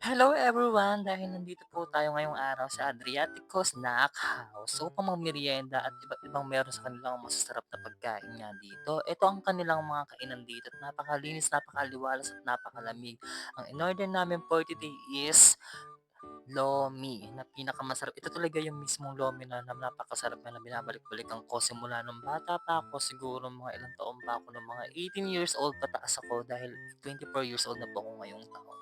Hello everyone! Dahil nandito po tayo ngayong araw sa Adriatico Snack House upang magmeryenda at iba't ibang meron sa kanilang masasarap na pagkain nga dito. Ito ang kanilang mga kainan dito at napakalinis, napakaliwalas at napakalamig. Ang in-order namin for today is Lomi na pinakamasarap. Ito talaga yung mismong lomi na, na napakasarap na, na binabalik-balikan ko simula nung bata pa ako. Siguro mga ilang taon pa ako, nung mga 18 years old pataas ako dahil 24 years old na po ako ngayong taon.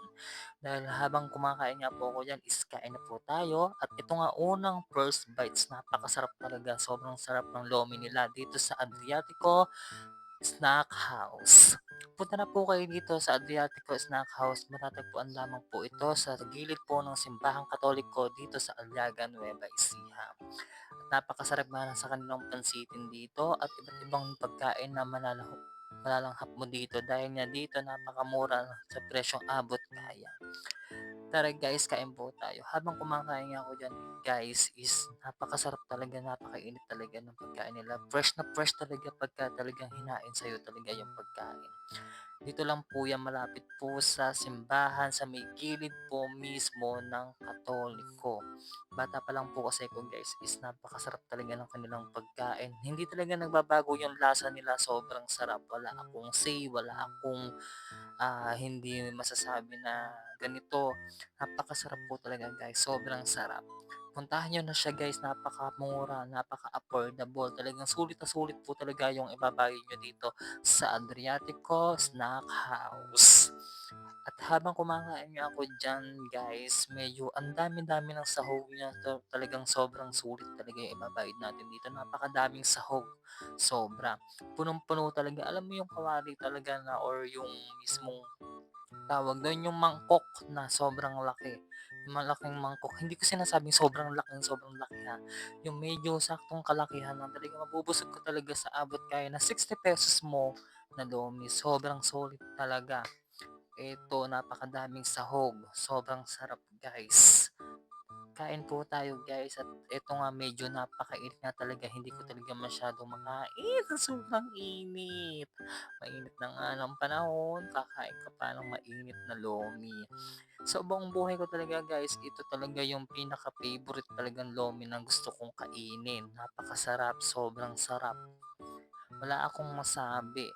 Dahil habang kumakain nga po ako diyan is kain na po tayo at ito nga unang first bites, napakasarap talaga. Sobrang sarap ng lomi nila dito sa Adriatico Snack House. Punta na po kayo dito sa Adriatico Snack House. Matatagpuan lamang po ito sa gilid po ng Simbahang Katoliko dito sa Aliaga, Nueva Ecija. At napakasarap nga sa kanilang pansitin dito at iba't ibang pagkain na malalahok malalanghap mo dito dahil nga dito napakamura sa presyong abot kaya. Tara guys, kain po tayo. Habang kumakain ako diyan, guys, is napakasarap talaga, napakainit talaga ng pagkain nila. Fresh na fresh talaga pagka talagang hinain sa'yo talaga yung pagkain. Dito lang po yan malapit po sa simbahan sa may gilid po mismo ng Katoliko. Bata pa lang po kasi ko guys is napakasarap talaga ng kanilang pagkain. Hindi talaga nagbabago yung lasa nila, sobrang sarap. Wala akong say, wala akong ah, hindi masasabi na ganito. Napakasarap po talaga guys, sobrang sarap. Puntahan nyo na siya guys, napakamura, napaka-affordable. Talagang sulit na sulit po talaga yung ibabayad nyo dito sa Adriatico Snack House. At habang kumakain nga ako diyan guys, medyo ang dami-dami ng sahog niya. Talagang sobrang sulit talaga yung ibabayad natin dito. Napakadaming sahog. Sobra. Punong-puno talaga. Alam mo yung kawali talaga na or yung mismong tawag doon yung mangkok na sobrang laki. Yung malaking mangkok. Hindi ko sinasabing sobrang laki, sobrang laki ha. Yung medyo saktong kalakihan lang talaga. Mabubusog ko talaga sa abot kaya na 60 pesos mo na lomi. Sobrang solid talaga. Ito, napakadaming sahog. Sobrang sarap guys. Kain po tayo guys at ito nga medyo napakainit nga talaga hindi ko talaga masyadong makain sobrang init. Mainit na nga ng panahon, kakain ka pa ng mainit na lomi. Sa buong buhay ko talaga guys, ito talaga yung pinaka-favorite talagang lomi na gusto kong kainin. Napakasarap, sobrang sarap. Wala akong masabi.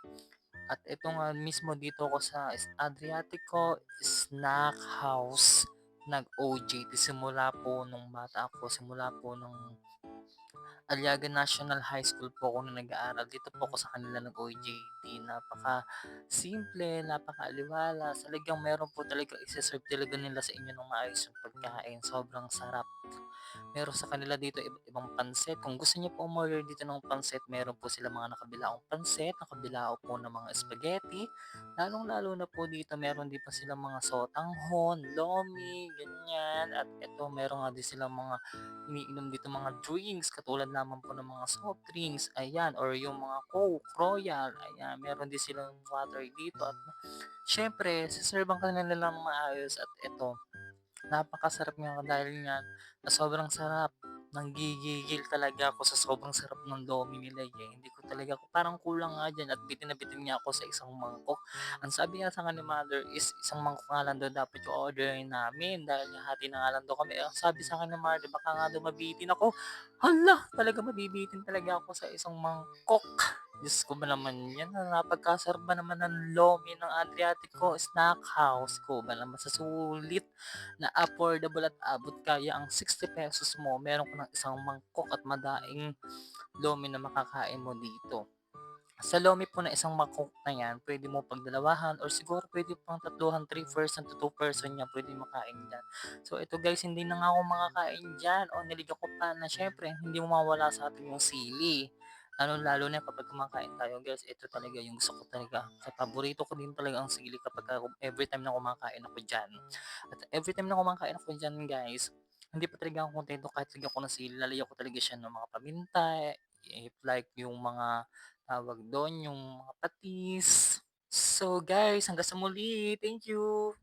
At ito nga mismo dito ko sa Adriatico Snack House nag-OJT simula po nung bata ako, simula po nung Aliaga National High School po ako nung nag-aaral. Dito po ako sa kanila nag-OJT. Napaka-simple, napaka-aliwalas. Talagang meron po talaga isa-serve talaga nila sa inyo ng maayos yung pagkain. Sobrang sarap. Meron sa kanila dito ibang pansit. Kung gusto niyo po umorder dito ng pansit, meron po sila mga nakabilaong pansit, nakabilao po ng mga spaghetti. Lalong-lalo na po dito, meron din pa silang mga sotanghon, lomi, ganyan. At ito, meron nga din silang mga iniinom dito mga drinks katulad naman po ng mga soft drinks, ayan, or yung mga Coke, Royal, ayan, meron din silang water dito at syempre, siserban ka na nilang maayos at ito, napakasarap nga dahil nga na sobrang sarap. Nanggigigil talaga ako sa sobrang sarap ng lomi nila eh. Hindi ko talaga, parang kulang nga dyan at bitin na bitin nga ako sa isang mangkok. Ang sabi nga sa ni mother is isang mangkok nga lang daw dapat yung orderin namin dahil hati na nga lang daw kami. Ang sabi sa ni mother, baka nga daw mabitin ako. Hala, talaga mabibitin talaga ako sa isang mangkok. Diyos ko ba naman yan, na napagkasarap ba naman ng lomi ng Adriatico Snack House ko ba naman sa sulit na affordable at abot kaya ang 60 pesos mo, meron ka ng isang mangkok at madaing lomi na makakain mo dito. Sa lomi po na isang mangkok na yan, pwede mo pagdalawahan or siguro pwede pang tatluhan, 3 person to 2 person yan, pwede makain dyan. So ito guys, hindi na nga ako makakain dyan o niligaw ko pa na syempre hindi mo mawala sa atin yung sili. Lalo-lalo na kapag kumakain tayo guys, ito talaga yung gusto ko talaga. Sa paborito ko din talaga ang sili kapag ka- every time na kumakain ako dyan. At every time na kumakain ako dyan guys, hindi pa talaga ako kontento kahit lagyan ko ng sili. Lalagyan ko talaga siya ng mga paminta, if like yung mga tawag doon, yung mga patis. So guys, hanggang sa muli. Thank you!